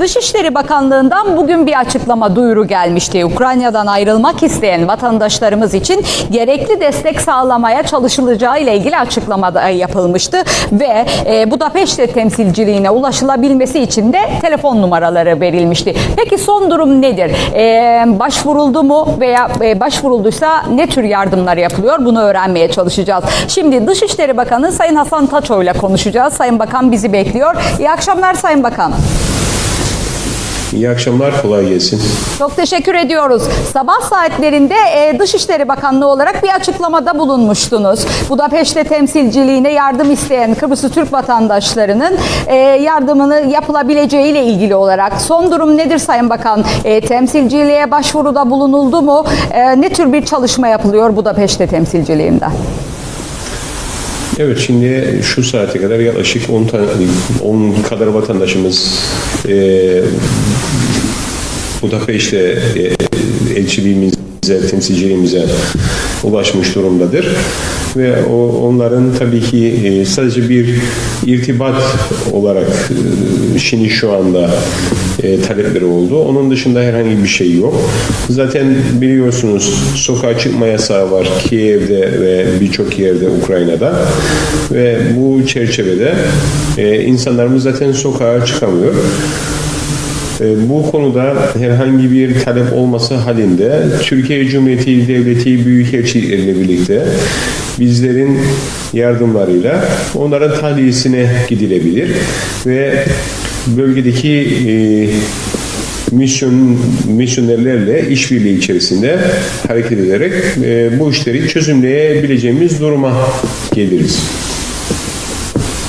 Dışişleri Bakanlığı'ndan bugün bir açıklama duyuru gelmişti. Ukrayna'dan ayrılmak isteyen vatandaşlarımız için gerekli destek sağlamaya çalışılacağı ile ilgili açıklama da yapılmıştı ve e, Budapeşte temsilciliğine ulaşılabilmesi için de telefon numaraları verilmişti. Peki son durum nedir? E, başvuruldu mu veya e, başvurulduysa ne tür yardımlar yapılıyor? Bunu öğrenmeye çalışacağız. Şimdi Dışişleri Bakanı Sayın Hasan Taço ile konuşacağız. Sayın Bakan bizi bekliyor. İyi akşamlar Sayın Bakan. İyi akşamlar, kolay gelsin. Çok teşekkür ediyoruz. Sabah saatlerinde e, Dışişleri Bakanlığı olarak bir açıklamada bulunmuştunuz. Budapeşte temsilciliğine yardım isteyen Kıbrıslı Türk vatandaşlarının e, yardımını yapılabileceği ile ilgili olarak son durum nedir Sayın Bakan? E, temsilciliğe başvuruda bulunuldu mu? E, ne tür bir çalışma yapılıyor Budapeşte temsilciliğinde? Evet, şimdi şu saate kadar yaklaşık 10 tane, 10 kadar vatandaşımız e, Budapeşte e, elçiliğimize, temsilciliğimize ulaşmış durumdadır. Ve o, onların tabii ki e, sadece bir irtibat olarak e, şimdi şu anda e, talepleri oldu. Onun dışında herhangi bir şey yok. Zaten biliyorsunuz sokağa çıkma yasağı var Kiev'de ve birçok yerde Ukrayna'da. Ve bu çerçevede e, insanlarımız zaten sokağa çıkamıyor. E, Bu konuda herhangi bir talep olması halinde Türkiye Cumhuriyeti Devleti Büyükelçileriyle birlikte bizlerin yardımlarıyla onların tahliyesine gidilebilir ve bölgedeki e, misyon misyonerlerle işbirliği içerisinde hareket ederek e, bu işleri çözümleyebileceğimiz duruma geliriz.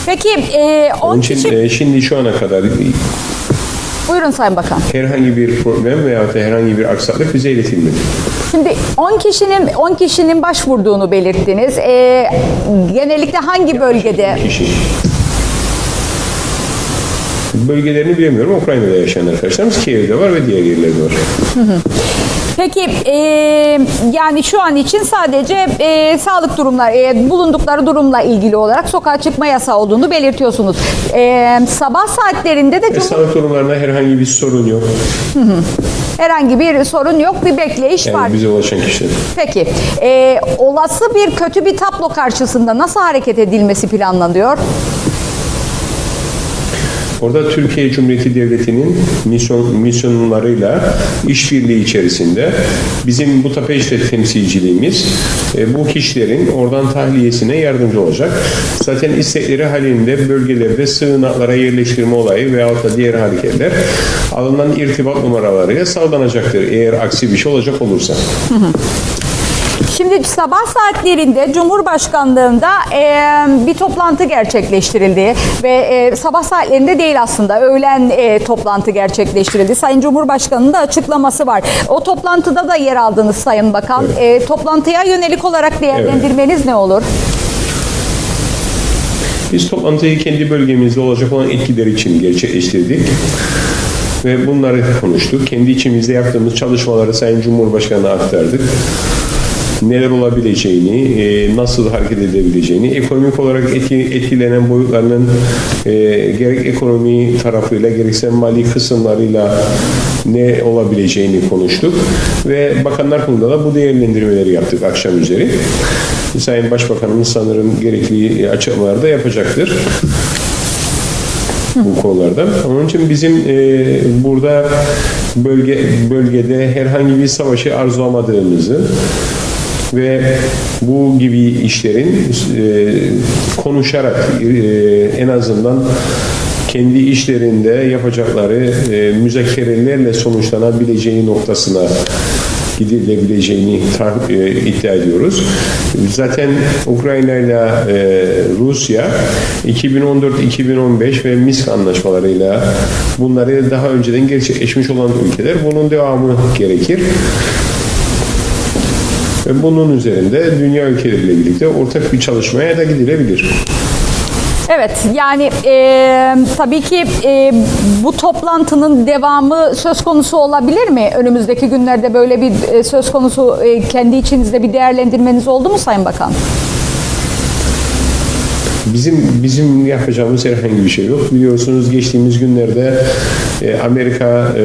Peki e, 10 Onun için kişi... e, şimdi şu ana kadar Buyurun Sayın Bakan. herhangi bir problem veya da herhangi bir aksaklık bize iletilmedi. Şimdi 10 kişinin 10 kişinin başvurduğunu belirttiniz. Ee, genellikle hangi bölgede? kişi. Bölgelerini bilemiyorum. Ukrayna'da yaşayan arkadaşlarımız Kiev'de var ve diğer yerlerde var. Peki e, yani şu an için sadece e, sağlık durumları, e, bulundukları durumla ilgili olarak sokağa çıkma yasağı olduğunu belirtiyorsunuz. E, sabah saatlerinde de Cumhur- sağlık durumlarında herhangi bir sorun yok. herhangi bir sorun yok, bir bekleyiş var. Yani bize ulaşan kişiler. Peki, e, olası bir kötü bir tablo karşısında nasıl hareket edilmesi planlanıyor? Orada Türkiye Cumhuriyeti Devleti'nin misyon, misyonlarıyla işbirliği içerisinde bizim bu Tapeşte temsilciliğimiz e, bu kişilerin oradan tahliyesine yardımcı olacak. Zaten istekleri halinde bölgelerde sığınaklara yerleştirme olayı veyahut da diğer hareketler alınan irtibat numaralarıyla sağlanacaktır eğer aksi bir şey olacak olursa. Şimdi sabah saatlerinde Cumhurbaşkanlığında e, bir toplantı gerçekleştirildi ve e, sabah saatlerinde değil aslında öğlen e, toplantı gerçekleştirildi. Sayın Cumhurbaşkanı'nın da açıklaması var. O toplantıda da yer aldınız Sayın Bakan. E, toplantıya yönelik olarak değerlendirmeniz ne olur? Biz toplantıyı kendi bölgemizde olacak olan etkiler için gerçekleştirdik. Ve bunları konuştuk. Kendi içimizde yaptığımız çalışmaları Sayın Cumhurbaşkanı'na aktardık. Neler olabileceğini, e, nasıl hareket edebileceğini, ekonomik olarak etki, etkilenen boyutlarının e, gerek ekonomi tarafıyla gerekse mali kısımlarıyla ne olabileceğini konuştuk. Ve bakanlar kurulunda da bu değerlendirmeleri yaptık akşam üzeri. Sayın Başbakanımız sanırım gerekli açıklamalar da yapacaktır bu konularda. Onun için bizim e, burada bölge bölgede herhangi bir savaşı arzulamadığımızı ve bu gibi işlerin e, konuşarak e, en azından kendi işlerinde yapacakları e, müzakerelerle sonuçlanabileceği noktasına gidilebileceğini e, iddia ediyoruz. Zaten Ukrayna ile e, Rusya 2014-2015 ve Minsk anlaşmalarıyla bunları daha önceden gerçekleşmiş olan ülkeler. Bunun devamı gerekir. Ve bunun üzerinde dünya ülkeleriyle birlikte ortak bir çalışmaya da gidilebilir. Evet yani e, tabii ki e, bu toplantının devamı söz konusu olabilir mi? Önümüzdeki günlerde böyle bir e, söz konusu e, kendi içinizde bir değerlendirmeniz oldu mu Sayın Bakan? bizim bizim yapacağımız herhangi bir şey yok. Biliyorsunuz geçtiğimiz günlerde e, Amerika e,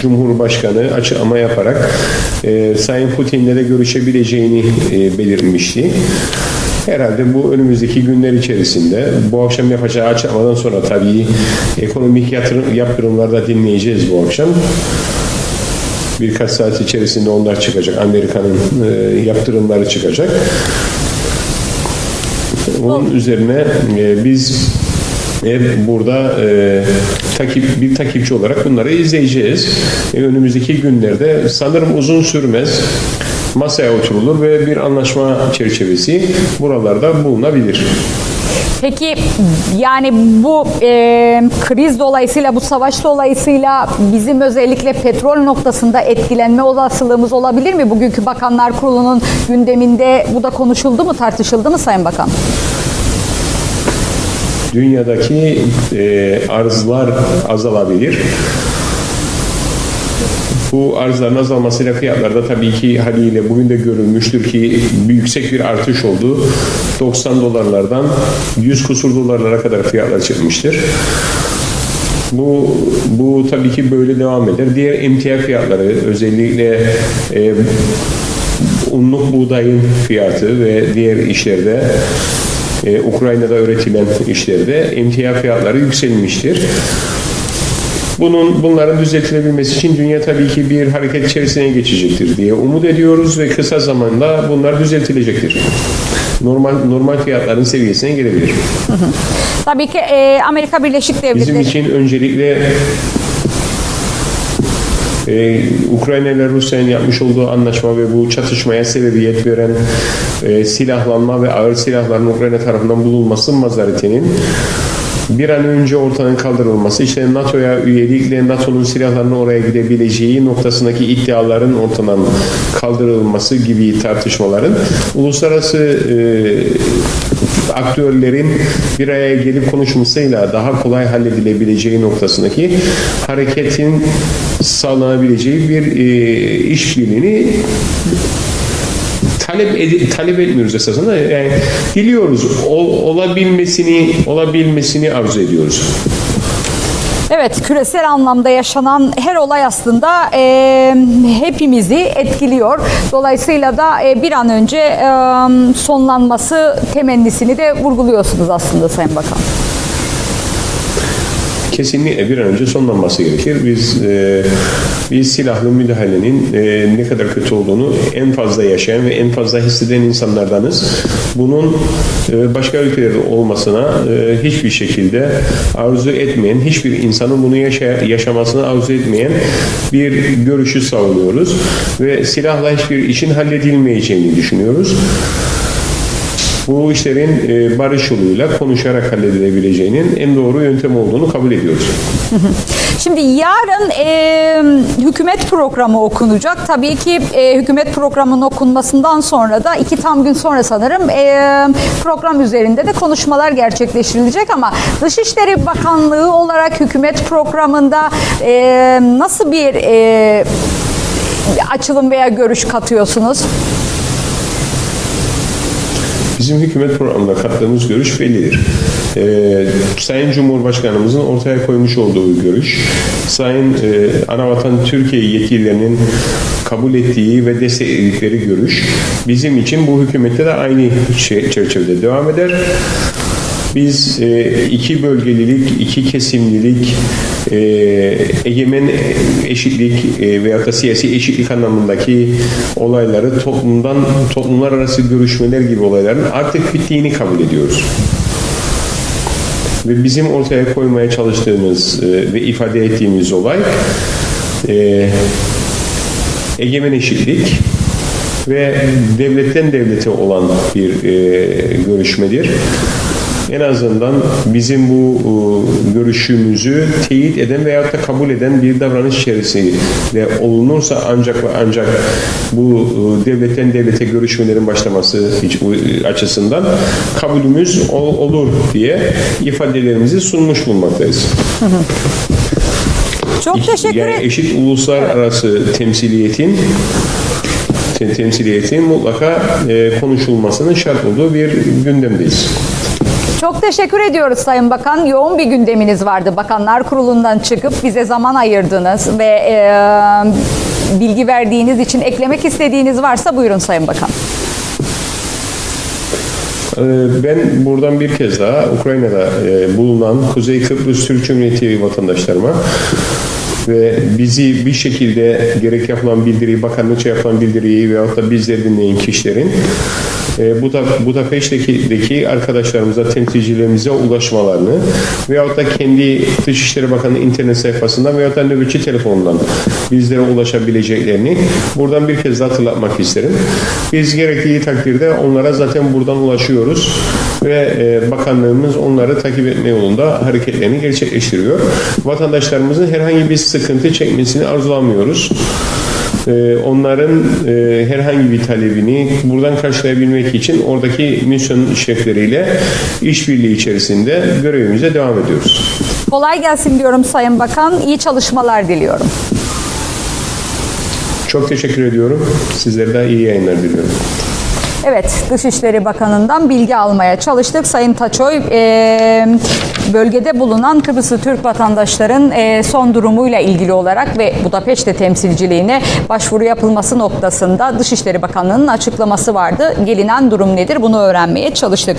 Cumhurbaşkanı açıklama yaparak e, Sayın Putin'le de görüşebileceğini e, belirtmişti. Herhalde bu önümüzdeki günler içerisinde bu akşam yapacağı açıklamadan sonra tabii ekonomik yatırım, yaptırımları da dinleyeceğiz bu akşam. Birkaç saat içerisinde onlar çıkacak. Amerika'nın e, yaptırımları çıkacak. Onun üzerine e, biz hep burada e, takip bir takipçi olarak bunları izleyeceğiz. E, önümüzdeki günlerde sanırım uzun sürmez masaya oturulur ve bir anlaşma çerçevesi buralarda bulunabilir. Peki yani bu e, kriz dolayısıyla bu savaş dolayısıyla bizim özellikle petrol noktasında etkilenme olasılığımız olabilir mi? Bugünkü Bakanlar Kurulu'nun gündeminde bu da konuşuldu mu, tartışıldı mı Sayın Bakan? Dünyadaki e, arzlar azalabilir. Bu arzların azalmasıyla fiyatlarda tabii ki haliyle bugün de görülmüştür ki yüksek bir artış oldu. 90 dolarlardan 100 kusur dolarlara kadar fiyatlar çıkmıştır. Bu, bu tabii ki böyle devam eder. Diğer emtia fiyatları özellikle e, unluk buğdayın fiyatı ve diğer işlerde e, Ukrayna'da üretilen işlerde emtia fiyatları yükselmiştir. Bunun bunların düzeltilebilmesi için dünya tabii ki bir hareket içerisine geçecektir diye umut ediyoruz ve kısa zamanda bunlar düzeltilecektir. Normal normal fiyatların seviyesine gelebilir. Tabii ki e, Amerika Birleşik Devletleri... Bizim için öncelikle e, Ukrayna ile Rusya'nın yapmış olduğu anlaşma ve bu çatışmaya sebebiyet veren e, silahlanma ve ağır silahların Ukrayna tarafından bulunması mazaretinin bir an önce ortadan kaldırılması, işte NATO'ya üyelikle NATO'nun silahlarının oraya gidebileceği noktasındaki iddiaların ortadan kaldırılması gibi tartışmaların uluslararası e, aktörlerin bir araya gelip konuşmasıyla daha kolay halledilebileceği noktasındaki hareketin sağlanabileceği bir e, işbirliğini talep ed- talep etmiyoruz esasında yani diliyoruz ol- olabilmesini olabilmesini arzu ediyoruz. Evet, küresel anlamda yaşanan her olay aslında e, hepimizi etkiliyor. Dolayısıyla da e, bir an önce e, sonlanması temennisini de vurguluyorsunuz aslında Sayın Bakan. Kesinlikle bir an önce sonlanması gerekir. Biz e, biz silahlı müdahalenin e, ne kadar kötü olduğunu en fazla yaşayan ve en fazla hisseden insanlardanız. Bunun e, başka ülkelerde olmasına e, hiçbir şekilde arzu etmeyen, hiçbir insanın bunu yaşa, yaşamasını arzu etmeyen bir görüşü savunuyoruz ve silahla hiçbir işin halledilmeyeceğini düşünüyoruz. Bu işlerin e, barış yoluyla konuşarak halledilebileceğinin en doğru yöntem olduğunu kabul ediyoruz. Şimdi yarın e, hükümet programı okunacak. Tabii ki e, hükümet programının okunmasından sonra da iki tam gün sonra sanırım e, program üzerinde de konuşmalar gerçekleştirilecek ama Dışişleri Bakanlığı olarak hükümet programında e, nasıl bir e, açılım veya görüş katıyorsunuz? Bizim hükümet programında kattığımız görüş bellidir. Ee, Sayın Cumhurbaşkanımızın ortaya koymuş olduğu görüş, Sayın e, Anavatan Türkiye yetkililerinin kabul ettiği ve destekledikleri görüş bizim için bu hükümette de aynı şey, çerçevede devam eder. Biz e, iki bölgelilik, iki kesimlilik, e, egemen eşitlik e, veyahut da siyasi eşitlik anlamındaki olayları toplumdan, toplumlar arası görüşmeler gibi olayların artık bittiğini kabul ediyoruz. Ve bizim ortaya koymaya çalıştığımız e, ve ifade ettiğimiz olay e, egemen eşitlik ve devletten devlete olan bir e, görüşmedir. En azından bizim bu e, görüşümüzü teyit eden veyahut da kabul eden bir davranış içerisinde olunursa ancak ve ancak bu e, devletten devlete görüşmelerin başlaması hiç- e, açısından kabulümüz ol- olur diye ifadelerimizi sunmuş bulunmaktayız. Çok teşekkür yani ederim. eşit uluslararası temsiliyetin te- temsiliyetin mutlaka e, konuşulmasının şart olduğu bir gündemdeyiz. Çok teşekkür ediyoruz Sayın Bakan. Yoğun bir gündeminiz vardı. Bakanlar Kurulu'ndan çıkıp bize zaman ayırdınız ve e, bilgi verdiğiniz için eklemek istediğiniz varsa buyurun Sayın Bakan. Ee, Ben buradan bir kez daha Ukrayna'da e, bulunan Kuzey Kıbrıs Türk Cumhuriyeti vatandaşlarıma ve bizi bir şekilde gerek yapılan bildiriyi, bakanlıkça yapılan bildiriyi veyahut da bizleri dinleyen kişilerin e, Buda- Budapeşte'deki arkadaşlarımıza, temsilcilerimize ulaşmalarını veyahut da kendi Dışişleri Bakanı internet sayfasından veyahut da nöbetçi telefonundan bizlere ulaşabileceklerini buradan bir kez daha hatırlatmak isterim. Biz gerektiği takdirde onlara zaten buradan ulaşıyoruz ve e, bakanlığımız onları takip etme yolunda hareketlerini gerçekleştiriyor. Vatandaşlarımızın herhangi bir sıkıntı çekmesini arzulamıyoruz. Ee, onların e, herhangi bir talebini buradan karşılayabilmek için oradaki misyon şefleriyle işbirliği içerisinde görevimize devam ediyoruz. Kolay gelsin diyorum Sayın Bakan. İyi çalışmalar diliyorum. Çok teşekkür ediyorum. Sizlere de iyi yayınlar diliyorum. Evet, Dışişleri Bakanı'ndan bilgi almaya çalıştık. Sayın Taçoy, e, bölgede bulunan Kıbrıslı Türk vatandaşların e, son durumuyla ilgili olarak ve Budapeşte temsilciliğine başvuru yapılması noktasında Dışişleri Bakanlığı'nın açıklaması vardı. Gelinen durum nedir? Bunu öğrenmeye çalıştık.